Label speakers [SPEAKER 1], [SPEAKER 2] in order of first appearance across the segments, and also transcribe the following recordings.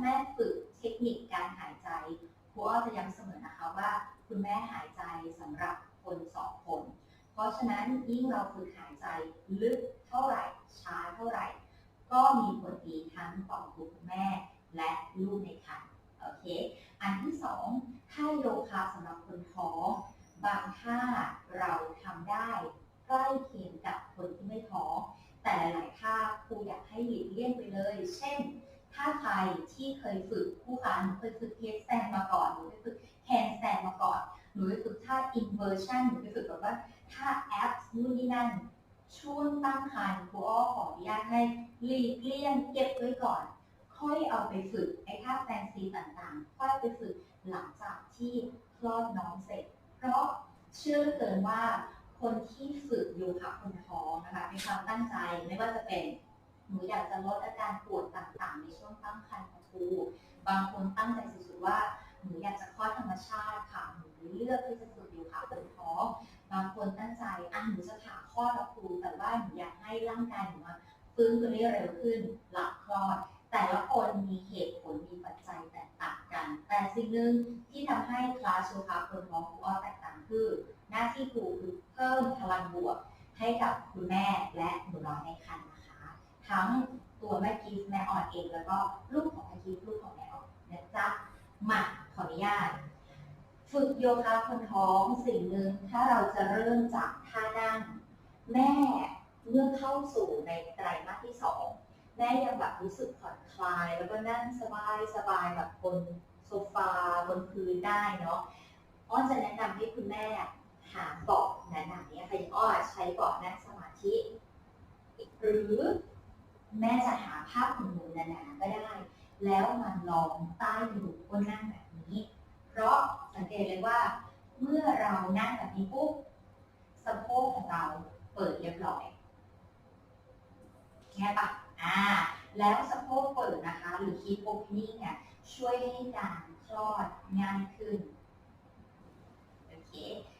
[SPEAKER 1] แม่ฝึกเทคนิคการหายใจครูอ้อจะย้ำเสมอนะคะว่า คุณแม่หายใจสำหรับคนสองคน เพราะฉะนั้นยิ่งเราฝึกหายใจลึกเท่าไหร่ช้าเท่าไหร่ ก็มีผลดีทั้งต่อคุณแม่และลูกในครรภ์โอเค อันที่สองท่าโยคะสำหรับคนท้องบางท่าเราทำได้ใกล้เคียงกับคนที่ไม่ท้องแต่หลายๆท่าครูอยากให้หลีกเลี่ยงไปเลย เช่น ใครที่เคยฝึกคู่ค้าหนูเคยฝึกเฮดสแตนมาก่อนหนูเคยฝึกแฮนแตนมาก่อนหนูไปฝึกท่า inversion หนูไปฝึกแบบว่าท่า abs นู่นนี่นั่นช่วงตั้งครรภ์ครูอ้อขออนุญาตให้หลีกเลี่ยงเก็บไว้ก่อน ค่อยเอาไปฝึกไอ้ท่าแฟนซีต่างๆ ค่อยไปฝึกหลังจากที่คลอดน้องเสร็จ เพราะเชื่อเหลือเกินว่าคนที่ฝึกโยคะคนท้องนะคะมีความตั้งใจไม่ว่าจะเป็น หนูอยากจะลดอาการปวดต่างๆ ในช่วงตั้งครรภ์ของครูบางคนตั้งใจสุดๆว่าหนูอยากจะคลอดธรรมชาติค่ะหนูเลือกที่จะฝึกโยคะคนท้องบางคนตั้งใจอะหนูจะผ่าคลอดกับครูแต่ว่าหนูอยากให้ร่างกายหนูฟื้นตัวได้เร็วขึ้นหลังคลอด แต่ละคนมีเหตุผลมีปัจจัยแตกต่างกัน แต่สิ่งหนึ่งที่ทำให้คลาสโชคะคนท้องครูอ้อแตกต่างคือ หน้าที่ครูคือเพิ่มพลังบวกให้กับคุณแม่และหนูน้อยในครรภ์ ทั้งตัวแม่กีฟแม่ออนเอง แล้วก็ลูกของแม่กีฟลูกของแม่ออนนะจ๊ะมาขออนุญาต ฝึกโยคะคนท้องสิ่งหนึ่งถ้าเราจะเริ่มจากท่านั่ง แม่เมื่อเข้าสู่ในไตรมาสที่สองแม่ยังแบบรู้สึกผ่อนคลาย แล้วก็นั่งสบายสบายแบบบนโซฟาบนพื้นได้เนาะอ้อจะแนะนำให้คุณแม่หาเบาะหนาๆเนี่ยค่ะอย่างอ้อใช้เบาะนั่งสมาธิ หรือ แม่จะหาผ้าขนหนูหนาๆก็ได้ แล้วมันรองใต้กระดูกก้นนั่งแบบนี้ เพราะสังเกตเลยว่า เมื่อเรานั่งแบบนี้ปุ๊บสะโพกของเราเปิดเรียบร้อยแง่ปะอ่า แล้วสะโพกเปิดนะคะ หรือ keep opening เนี่ยช่วยให้การคลอดง่ายขึ้นโอเค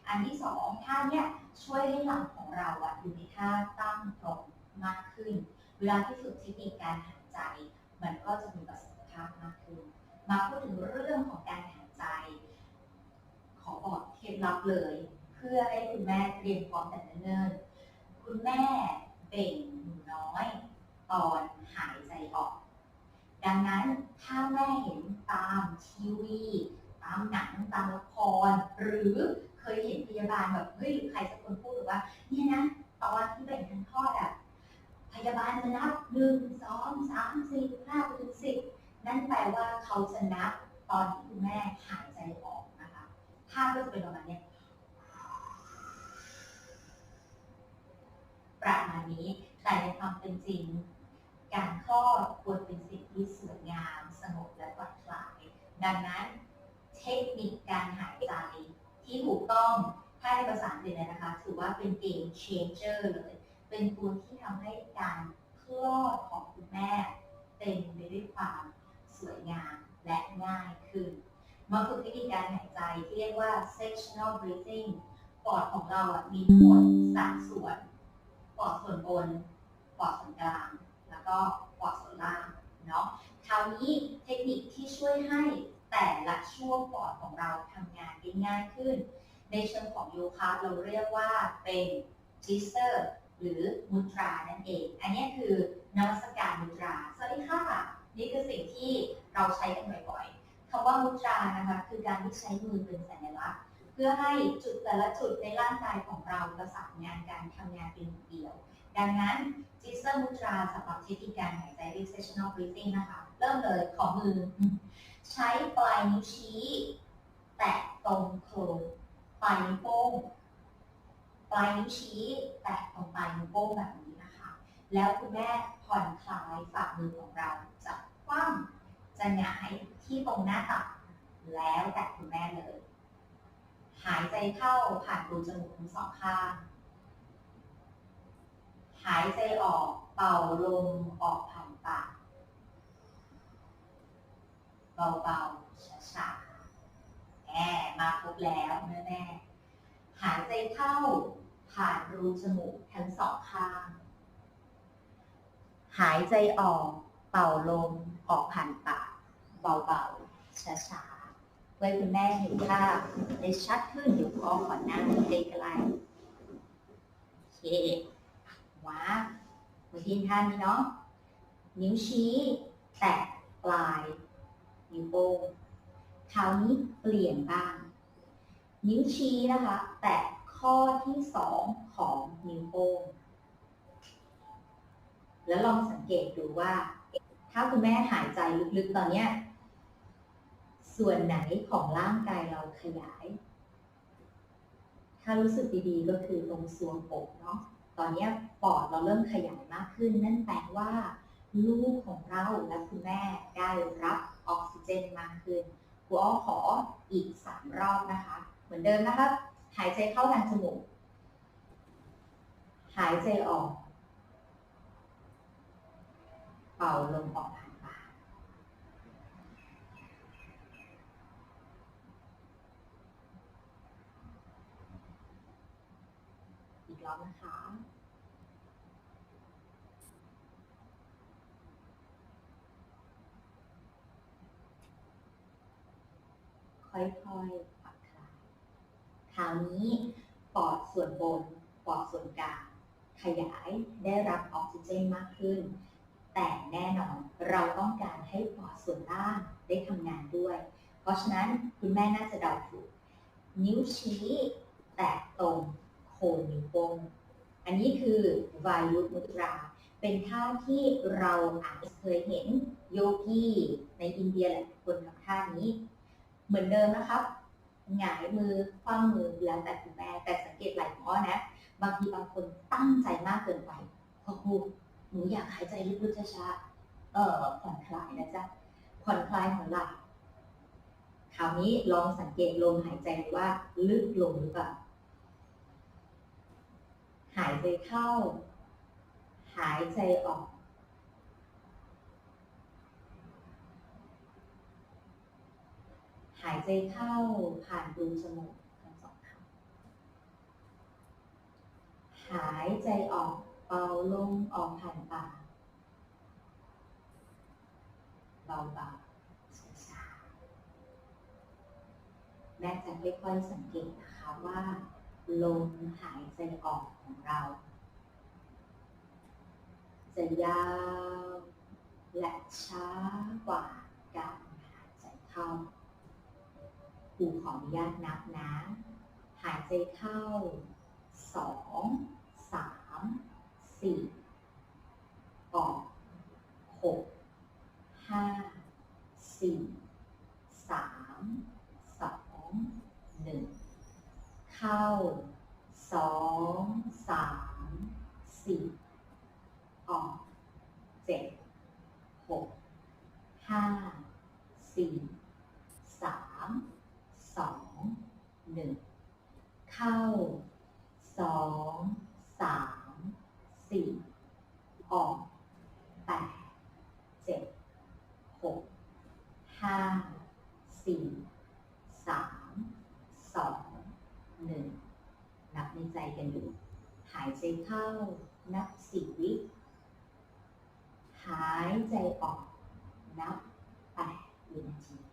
[SPEAKER 1] อันที่สองท่าเนี่ยช่วยให้หลังของเราอะอยู่ในท่าตั้งตรงมากขึ้น ลาที่ฝึกเทคนิคการหายใจ มันก็จะมีประสิทธิภาพมากขึ้น มาพูดถึงเรื่องของการหายใจ ขอบอกเคล็ดลับเลย เพื่อให้คุณแม่เตรียมพร้อมแต่เนิ่นๆคุณแม่เบ่งหนูน้อย ตอนหายใจออก ดังนั้นถ้าแม่เห็นตามทีวีตามหนังตามละคร หรือเคยเห็นพยาบาลแบบเฮ้ยหรือใครสักคนพูดหรือว่าเนี่ยนะตอนที่เบ่งทันคลอดอะ พยาบาลจะนับหนึ่งสองสามสี่ห้าไปถึงสิบนั่นแปลว่าเขาจะนับตอนที่คุณแม่หายใจออกนะคะภาพก็จะเป็นประมาณนี้ประมาณนี้แต่ในความเป็นจริง การคลอดควรเป็นสิ่งที่สวยงามสงบและปลอดภัยดังนั้นเทคนิคการหายใจที่ถูกต้องถ้าในภาษาอังกฤษนะคะ ถือว่าเป็น game changer เลย เป็นตัวที่ทำให้การคลอดของคุณแม่เต็มไปด้วยความสวยงามและง่ายขึ้นมาฝึกเทคนิคการหายใจที่เรียกว่า sectional breathing ปอดของเราอะมีทั้งหมดสามส่วน ปอดส่วนบน ปอดส่วนกลาง แล้วก็ปอดส่วนล่างเนาะ คราวนี้เทคนิคที่ช่วยให้แต่ละช่วงปอดของเราทำงานได้ง่ายขึ้น ในเชิงของโยคะเราเรียกว่าเป็นจิสเตอ หรือมุตรานั่นเอง อันนี้คือนวัตการมุตรา สวัสดีค่ะ นี่คือสิ่งที่เราใช้กันบ่อยๆคำว่ามุตรานะคะคือการที่ใช้มือเป็นสัญลักษณ์ เพื่อให้จุดแต่ละจุดในร่างกายของเราประสานงานกันทำงานเป็นเดียว ดังนั้นจิสเตอร์มุตราสำหรับเทคนิคการหายใจเรียก sectional breathing นะคะ เริ่มเลยขอมือ ใช้ปลายนิ้วชี้ แตะตรงโครงปลายนิ้วโป้ง ลายนิ้วชี้แตะตรงปลายนิ้วโป้งแบบนี้นะคะ แล้วคุณแม่ผ่อนคลายฝ่ามือของเราจะคว่ำจะหงายที่ตรงหน้าตักแล้วแต่คุณแม่เลย หายใจเข้าผ่านรูจมูกทั้งสองข้าง หายใจออกเป่าลมออกผ่านปากเบาๆช้าๆแอบมาครบแล้วแม่แม่หายใจเข้า รูจมูกทั้งสองข้าง หายใจออกเป่าลมออกผ่านปากเบาๆช้าๆเพื่อคุณแม่เห็นภาพได้ชัดขึ้นเดี๋ยวก็ขอนั่งใกล้ๆโอเคว้าเมื่อกี้ท่านนี้เนาะนิ้วชี้ แตะปลายนิ้วโป้งคราวนี้เปลี่ยนบ้าง นิ้วชี้นะคะ แตะ ข้อที่สองของนิ้วโป้ง แล้วลองสังเกตดูว่า ถ้าคุณแม่หายใจลึกๆตอนเนี้ย ส่วนไหนของร่างกายเราขยาย ถ้ารู้สึกดีๆ ก็คือตรงซวงอกเนาะ ตอนนี้ปอดเราเริ่มขยายมากขึ้น นั่นแปลว่า ลูกของเราและคุณแม่ได้รับออกซิเจนมากขึ้นครูอ้อขออีกสามรอบนะคะ เหมือนเดิมนะครับ หายใจเข้าทางจมูก หายใจออก เป่าลมออกผ่านปาก อีกรอบนะคะค่อยๆ คราวนี้ปอดส่วนบนปอดส่วนกลางขยายได้รับออกซิเจนมากขึ้น แต่แน่นอนเราต้องการให้ปอดส่วนล่างได้ทำงานด้วย เพราะฉะนั้นคุณแม่น่าจะเดาถูก นิ้วชี้แตะตรงโคนนิ้วโป้งอันนี้คือวายุมุตรา เป็นท่าที่เราอาจจะเคยเห็นโยกีในอินเดียหลายคนทำท่านี้ เหมือนเดิมนะครับ หงายมือคว่ำมือแล้วแต่คุณแม่แต่สังเกตไหล่ของอ้อนะ บางทีบางคนตั้งใจมากเกินไปพอครูหนูอยากหายใจลึกๆช้าๆเออผ่อนคลายนะจ๊ะผ่อนคลายหัวหล่คราวนี้ลองสังเกตลมหายใจดูว่าลึกลงหรือเปล่าหายใจเข้า หายใจออก หายใจเข้าผ่านรูจมูกทั้งสองข้งหายใจออกเป่าลมออกผ่านปากเบาๆช้าๆแม่จะค่อยๆสังเกตนะคะว่าลมหายใจออกของเรา จะยาวและช้ากว่าการหายใจเข้า ครูขออนุญาตนับนะ หายใจเข้า สอง สาม สี่ออกหก ห้า สี่ สาม สอง หนึ่ง เข้า สอง สาม สี่ออกเจ็ด หก ห้า สี่าม สอง หนึ่ง เข้าสองสามสี่ออกแปดเจ็ดหกห้าสี่สามสองหนึ่งนับในใจกันดูหายใจเข้านับสี่วิหายใจออกนับแปดวินาที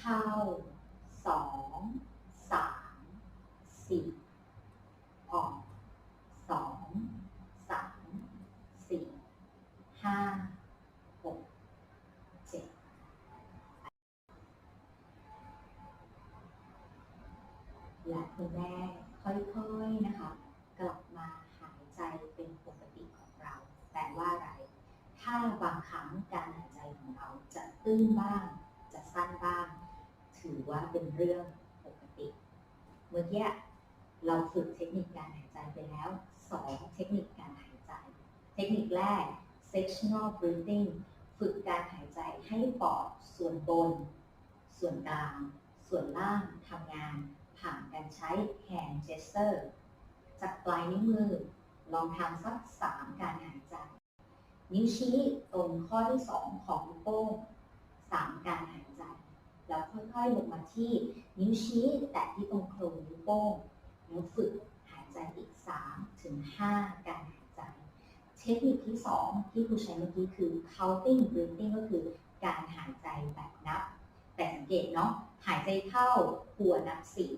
[SPEAKER 1] เข้าสองสามสี่ออกสองสามสี่ห้าหกเจ็ดและคุณแม่ค่อยๆนะคะ กลับมาหายใจเป็นปกติของเราแปลว่าอะไร ถ้าบางครั้งการหายใจของเราจะตื้นบ้าง จะสั้นบ้าง ถือว่าเป็นเรื่องปกติ เมื่อกี้เราฝึกเทคนิคการหายใจไปแล้วสองเทคนิคการหายใจ เทคนิคแรก sectional breathing ฝึกการหายใจให้ปอดส่วนบน ส่วนกลาง ส่วนล่างทำงาน ผ่านการใช้ hand gesture จากปลายนิ้วมือ ลองทำสักสามการหายใจ นิ้วชี้ตรงข้อที่ 2 ของนิ้วโป้งสามการหายใจ แล้วค่อยๆลงมาที่นิ้วชี้แตะที่ตรงโครงนิ้วโป้งแล้วฝึกหายใจอีก 3 ถึง 5 การหายใจ เทคนิคที่ 2 ที่ครูใช้เมื่อกี้คือ counting breathing ก็คือการหายใจแบบนับ แต่สังเกตเนาะหายใจเข้าหัวนับสี่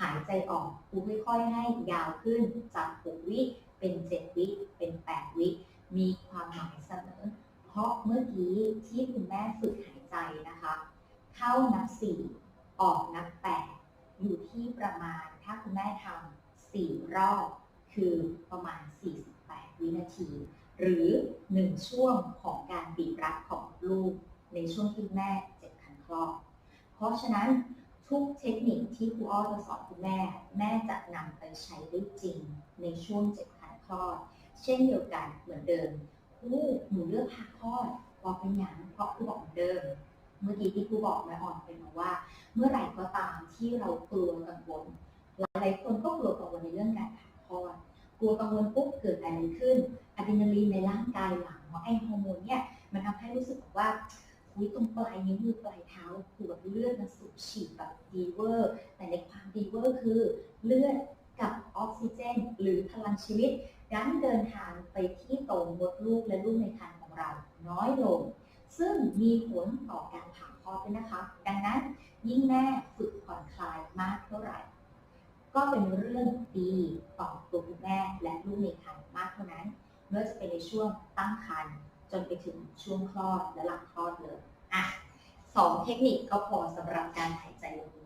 [SPEAKER 1] หายใจออกครูค่อยๆให้ยาวขึ้นจาก6วิเป็น7วิเป็น8วิมีความหมายเสมอ เพราะเมื่อกี้ที่คุณแม่ฝึกหายใจนะคะ เข้านับ4ออกนับ8อยู่ที่ประมาณถ้าคุณแม่ทำ4รอบคือประมาณ 48 วินาที หรือ 1 ช่วงของการบีบรัดของลูก ในช่วงที่แม่เจ็บคันคลอด เพราะฉะนั้นทุกเทคนิคที่ครูอ้อจะสอนคุณแม่ แม่จะนำไปใช้ได้จริงในช่วงเจ็บคันคลอด เช่นเดียวกันเหมือนเดิมลูกหนูเลือกผ่าคลอดเพราะเป็นอย่างเพราะครูบอกเหมือนเดิม เมื่อกี้ที่ครูบอกแม่อ่อนเป็นมาว่า เมื่อไหร่ก็ตามที่เรากลัวกังวลหลายๆคนก็กลัวกังวลในเรื่องการผ่าคลอดกลัวกังวลปุ๊บเกิดอะไรขึ้นอะดรีนาลีนในร่างกายหลังเนาะไอฮอร์โมนเนี่ยมันทำให้รู้สึกแบบว่าอุ้ยตรงปลายนิ้วมือปลายเท้าคือแบบเลือดมันสูบฉีดแบบดีเวอร์แต่ในความดีเวอร์คือเลือดกับออกซิเจน หรือพลังชีวิตดันเดินทางไปที่ตรงมดลูกและลูกในครรภ์ของเราน้อยลง ซึ่งมีผลต่อการผ่าคลอดด้วยนะคะ ดังนั้นยิ่งแม่ฝึกผ่อนคลายมากเท่าไหร่ ก็เป็นเรื่องดีต่อตัวคุณแม่และลูกในครรภ์มากเท่านั้นเมื่อจะเป็นในช่วงตั้งครรภ์จนไปถึงช่วงคลอดและหลังคลอดเลยอะสองเทคนิคก็พอสำหรับการหายใจวันนี้